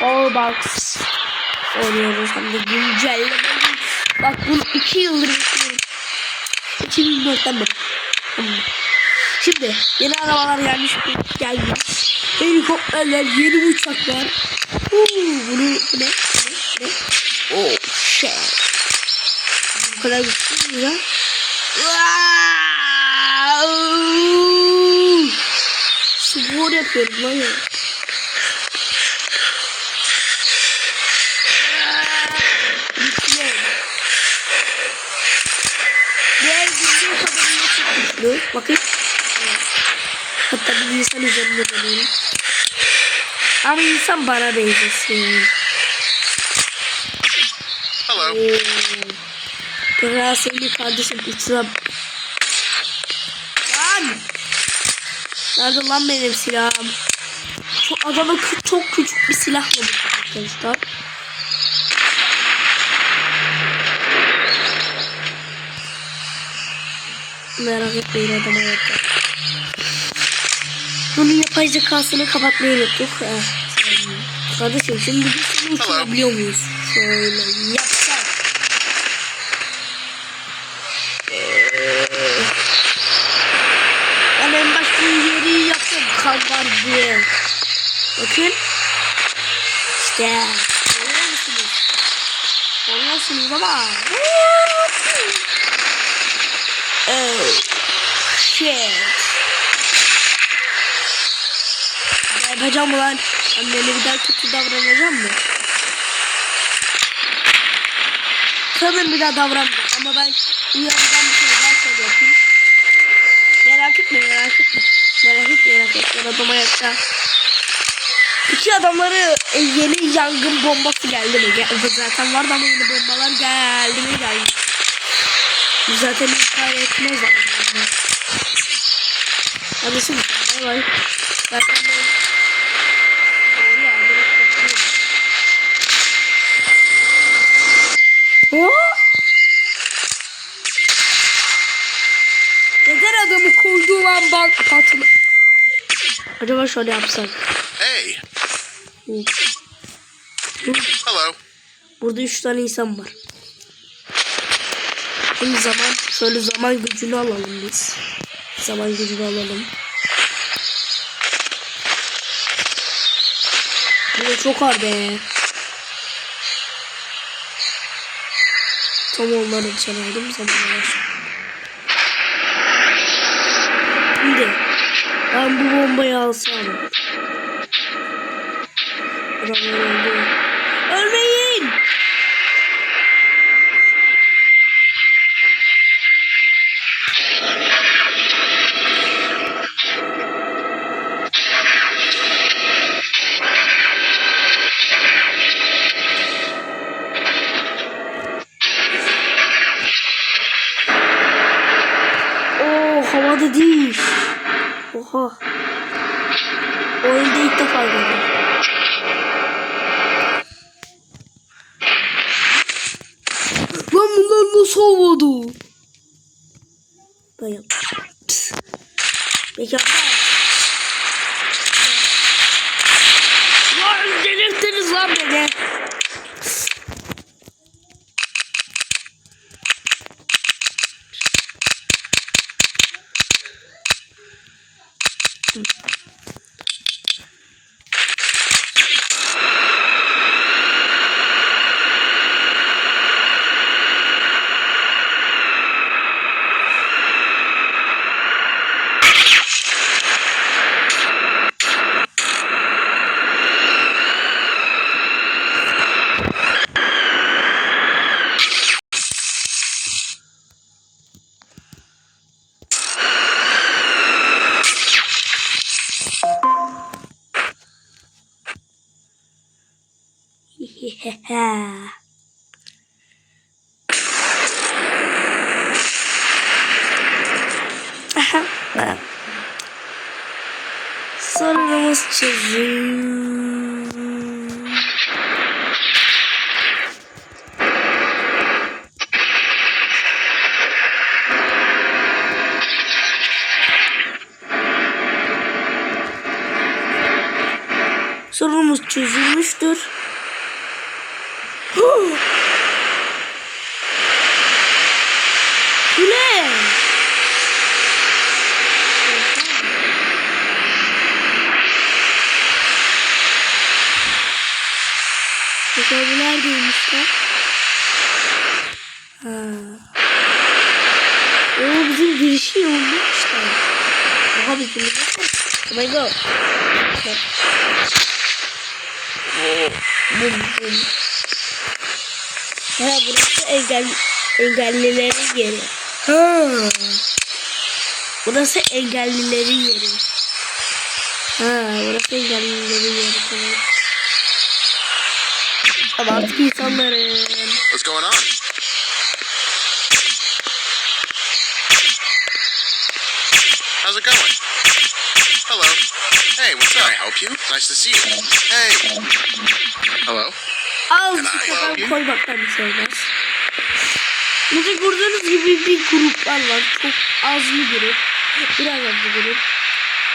Roblox oynuyoruz hem de güncelleme. Bak bunu iki yıldır bekliyorum. 2004'ten beri. Tamam. Şimdi yeni arabalar gelmiş gelmiş. Helikopterler, yeni uçaklar. Uuu, bunu bu ne? Ne? Ne? Oh shit. Bu kadar güçlü mü ya? Wow! Spor yapıyorum lan ya. Bakın. Hatta bir insan üzerinde dönüyorum. Ama insan bana benzesin. Hello. Oo. Kral seni kardeşim uçuram. Lan! Nerede lan benim silahım? Şu adama kü- çok küçük bir silahla bu arkadaşlar. Merak etmeyin adama yeter. Bunun yapay zekasını kapatmayı unuttuk. Eh, Kardeşim şimdi biz seni uçurabiliyor muyuz? Şöyle yapsak. Ben en başta yeri yaptım kan var diye. Bakın. İşte. Görüyor musunuz? Görüyorsunuz ama. Oh. Shit. Ne yapacağım ulan? Annene bir daha kötü davranacağım mı? Sanırım bir daha davranmayacağım ama ben uyarıdan bir şey daha şöyle yapayım. Merak etme merak etme. Merak etme merak etme adama yapacağım. İki adamları e, yeni yangın bombası geldi mi? Zaten vardı ama yeni bombalar geldi mi. Zaten intihar etmez ama. Hadi şimdi bay bay. Ben doğru bakıyorum. Oo! Neden adamı koyduğum an bak patlı. Acaba şöyle yapsak. Hey. Hello. Burada üç tane insan var. Şimdi zaman şöyle zaman gücünü alalım biz. Zaman gücünü alalım. Bu da çok ağır be. Tam onları içeri aldım zaman var. Şimdi ben bu bombayı alsam. Öldü. Ölmeyin! Oha. Oyunda ilk defa gördüm. Lan bunlar nasıl havada? Dayan. Peki Lan delirttiniz lan beni. Sorunumuz çözülmüştür. Huh! Bu ne? Bakalım bu neredeymiş lan? Ha. Oo bizim girişi yoğunlukmuşlar. Oha bizim bir Oh my god. Bak. Ha burası engel, engellilerin yeri. Ha. Burası engellilerin yeri. Ha burası engellilerin yeri. Evet. Ama artık insanların. What's going on? How's it going? Hello. Hey, what's up? Can I help you? Nice to see you. Hey. Hello. Azıcık adam koymaktan bir şey olmaz. Burada gördüğünüz gibi bir gruplar var. Çok az bir grup. Biraz az bir grup.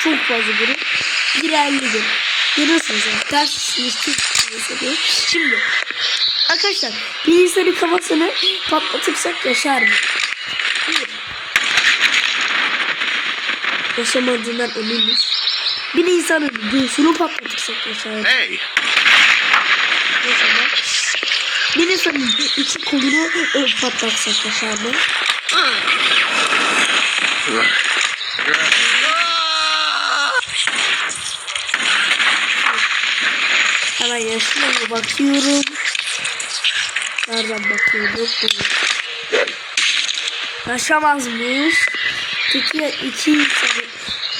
Çok fazla grup. Birerli grup. Görüyorsunuz ya. Tersiniz Şimdi. Arkadaşlar bir insanın kafasını patlatırsak yaşar mı? Yaşamadığından eminiz. Bir insanın göğsünü patlatırsak yaşar mı? Hey. Mesela bir insanın iki kolunu patlatsak yaşar mı? Hemen mu bakıyorum. Nereden bakıyorum? Yaşamazmış. Peki iki insanın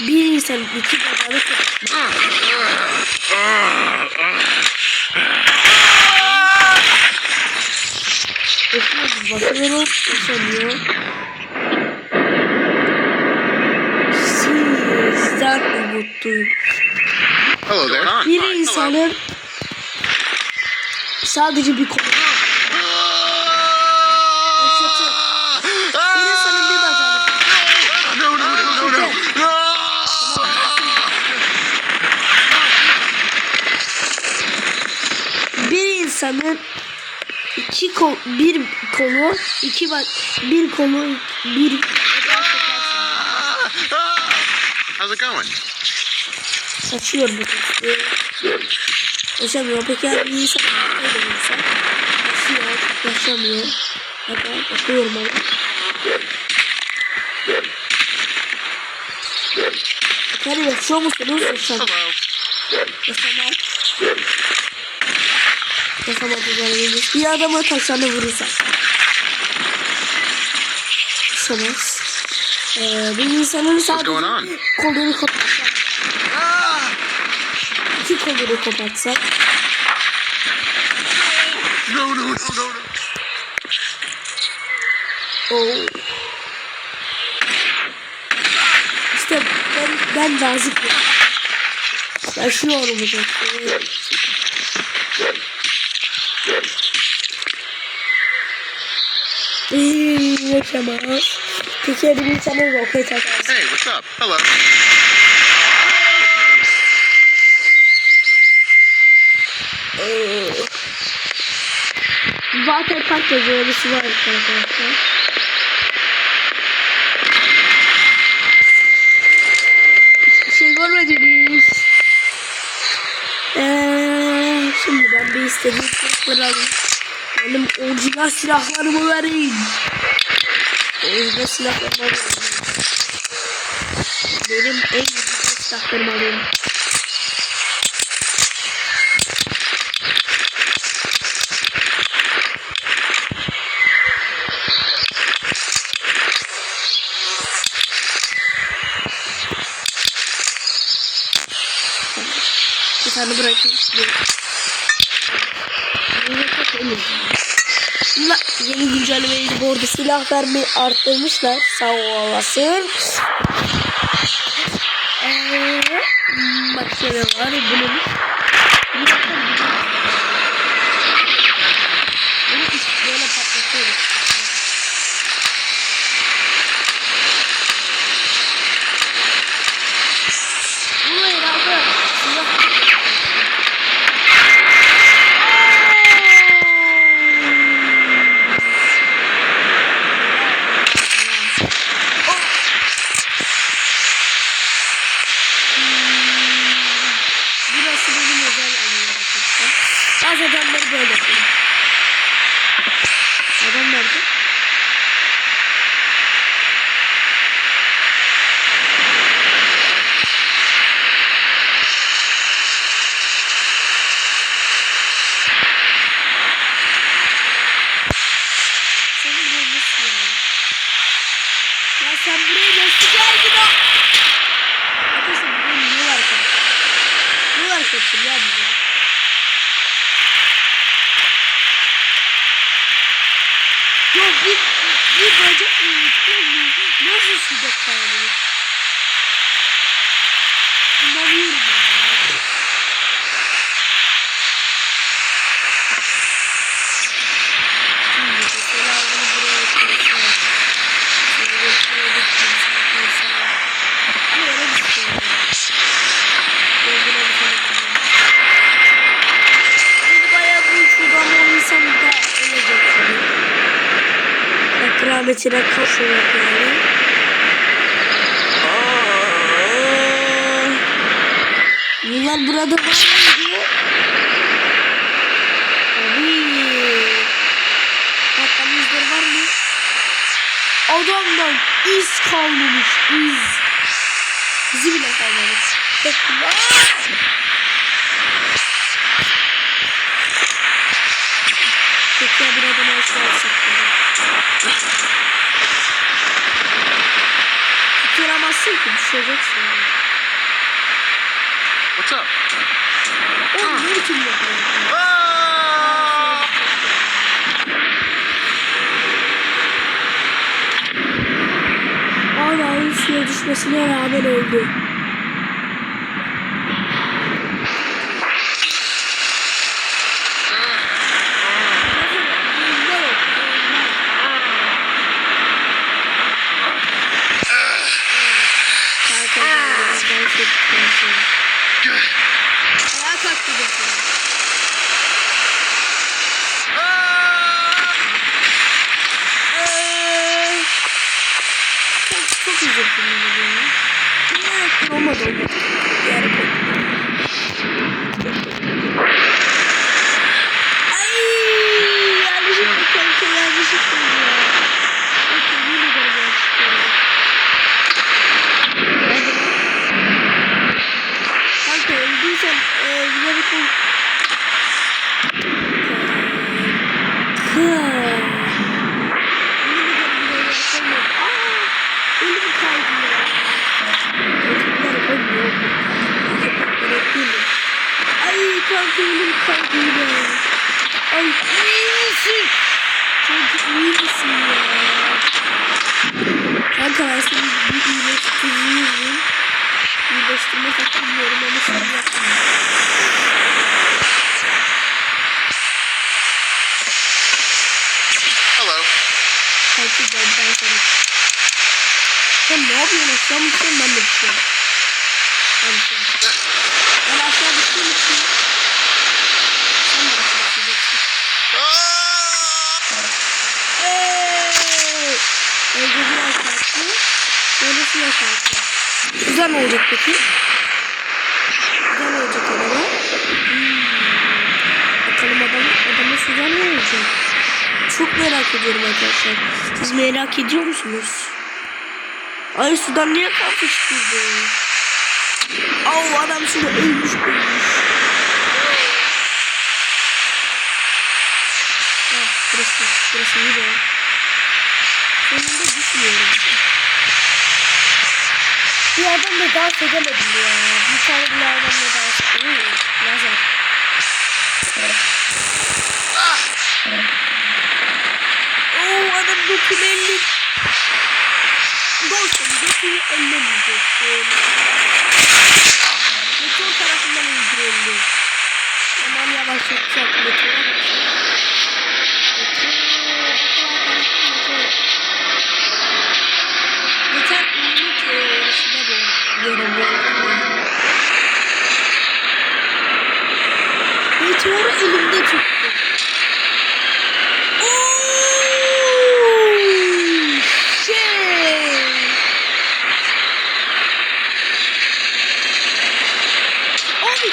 bir insanın iki bacağını Bakıyorum, yaşamıyor. Sizden umutluyum. Hello there. Bir Hi, hello. insanın sadece bir kolu. Yaşatır. Bir insanın bir bacağını. No, no, no, no, no. No. Bir insanın iki kol, bir kolu, iki bak, bir kolu, bir How's it going? Açıyorum bu testi. Yaşamıyor. Peki yani bir insan öyle bir insan. Yaşıyor. Yaşamıyor. Hatta bakıyorum ama. Yani yaşıyor musunuz? Yaşam. Hello. Yaşamam. Yaşamadığını Bir adama taşlarını vurursak. Yaşamaz. Ee, bir insanın sadece kolunu kapatsak. İki kolunu kapatsak. No, no, no, no, no. Oo. İşte ben, ben nazik bir Yaşıyorum bu şekilde. İyi yaşamaz. Peki bir insanın roket atarsın. Hey, what's up? Hello. Water Park yazıyor. Birisi var arkadaşlar. Hiçbir şey görmediniz. Eee, şimdi ben bir istediğim silahları alayım. Benim orijinal silahlarımı vereyim. Orijinal silahlarımı alayım. Benim en güzel silahlarımı alayım. Bir tane bırakayım. La, yeni güncellemeyi bu arada silah vermeyi arttırmışlar. Sağ olasın. Eee, başka ne var? Bunu böyle patlatıyoruz. Bunu herhalde silah yok etsin ya bizi. Ya bir, bir böcek mi yutmuyor mu? Nasıl sıcak kalabilir? İnanıyorum ben. Şimdi mesela. Şimdi de buraya da koysak, koysak. Ama öyle. Beni bayağı bu şuradan oynasam da olacak tabii. Bak rahmetine kavuşuyor yani. Aa. Bunlar burada var. Patlama izleri var mı? Adamdan iz kalmamış iz. İzi bile kalmamış. Teşekkürler. Ya bir atsak böyle. Tuturamazsın ki düşeceksin. yani. What's up? Oğlum ne biçim yapıyor? Ah! Hala suya düşmesine rağmen öldü. Ayağa kalktı da sana. Eee, Çok çok üzüldüm beni bu ya. Bilerek olmadı olmadı. Yere koydum. Kanka ben seni bir iyileştireyim. İyileştirme takılıyorum ama sen yapma. Hello. Kanka ben ben sana. Sen ne yapıyorsun aşağı mı düşüyorsun ben de düşüyorum. Güzel mi olacak peki? Güzel olacak araba. Hmm. Bakalım adam, adamın sudan ne olacak? Çok merak ediyorum arkadaşlar. Siz merak ediyor musunuz? Ay sudan niye kalkıştırdı? Au adam şurada ölmüş ölmüş. Ah burası burası iyi be. Sonunda düşmüyorum. Bir adamla dans edemedim ya. Bir tane bile adamla dans edemedim. Lazer. Oo adam götünü elli. Dostum götünü ellemeyecektim. Motor tarafından öldürüldü. Aman yavaşlatacak motora baksana. Motor, motor, motor. Göremiyorum. Meteoru elimde tuttum. Oh, shit. Abi.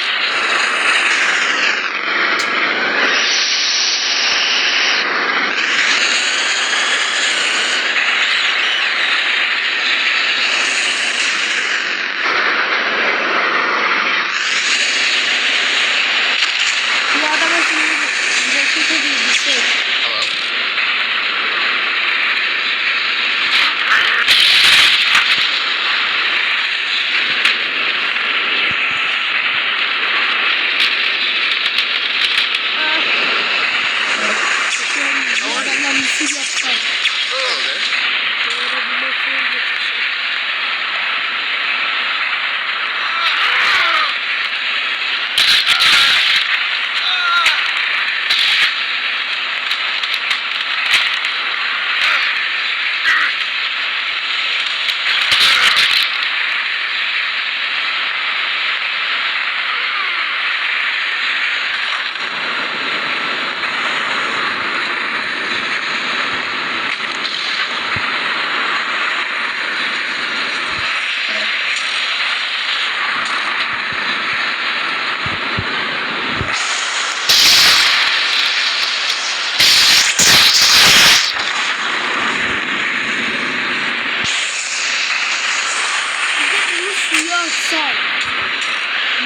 Bu adama şimdi tur yapsam. Hello there. Doğru bir motor getirsem. Bir de bunu suya atsam.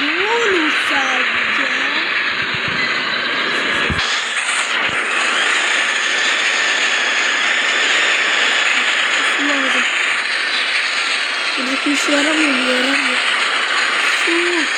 Ne olur sadece? Su lazım. Buradaki işe yaramıyor? Yaramıyor. Su.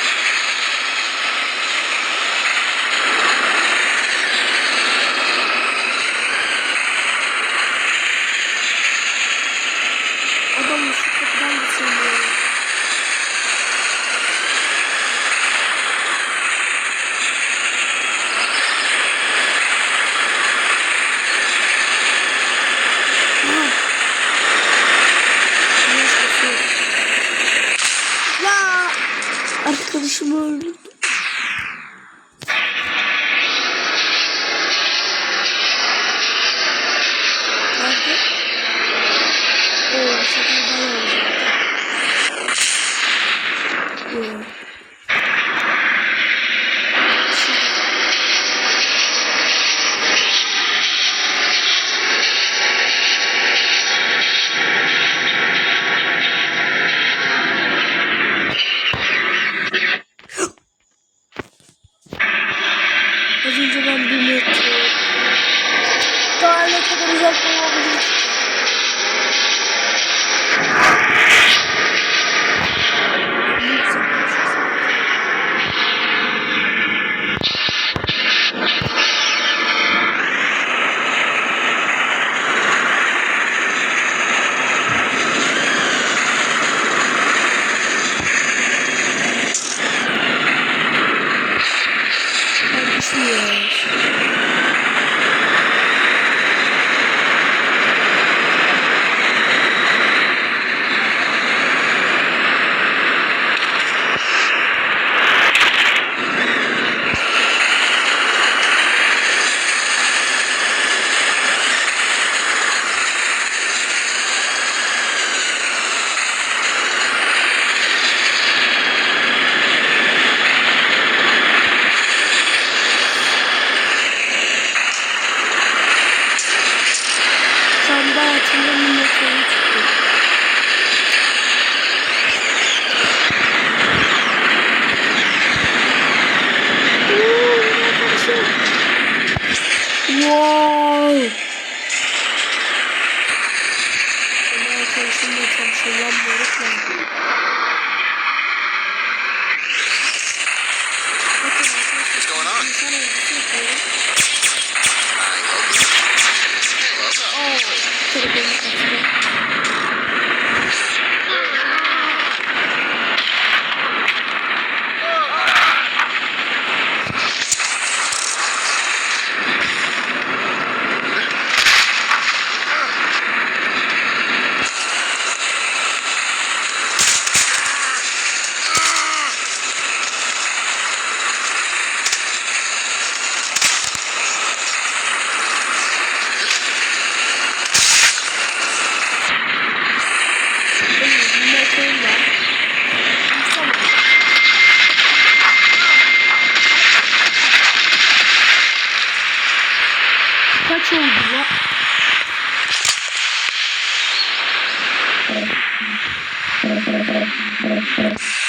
görüşürüz.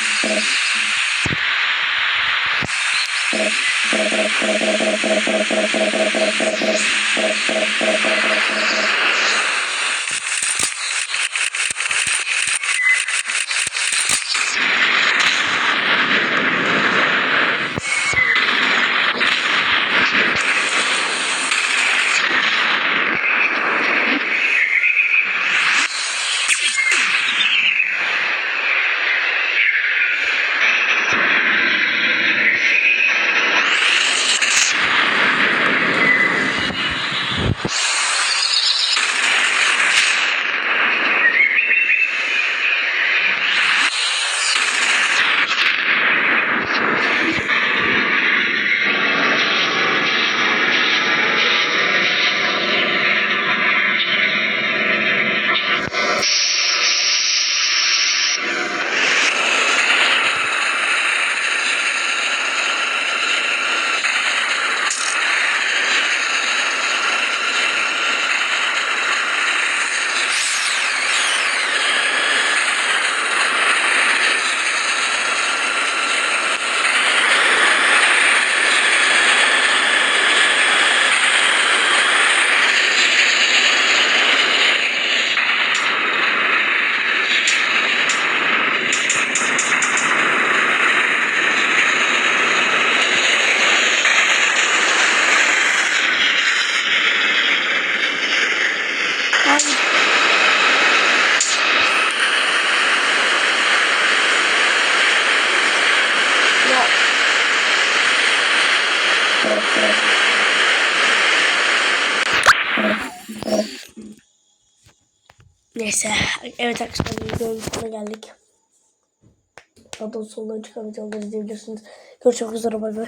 Evet arkadaşlar videonun sonuna geldik. Zaten sonuna çıkan videoları izleyebilirsiniz. Görüşmek üzere bay bay.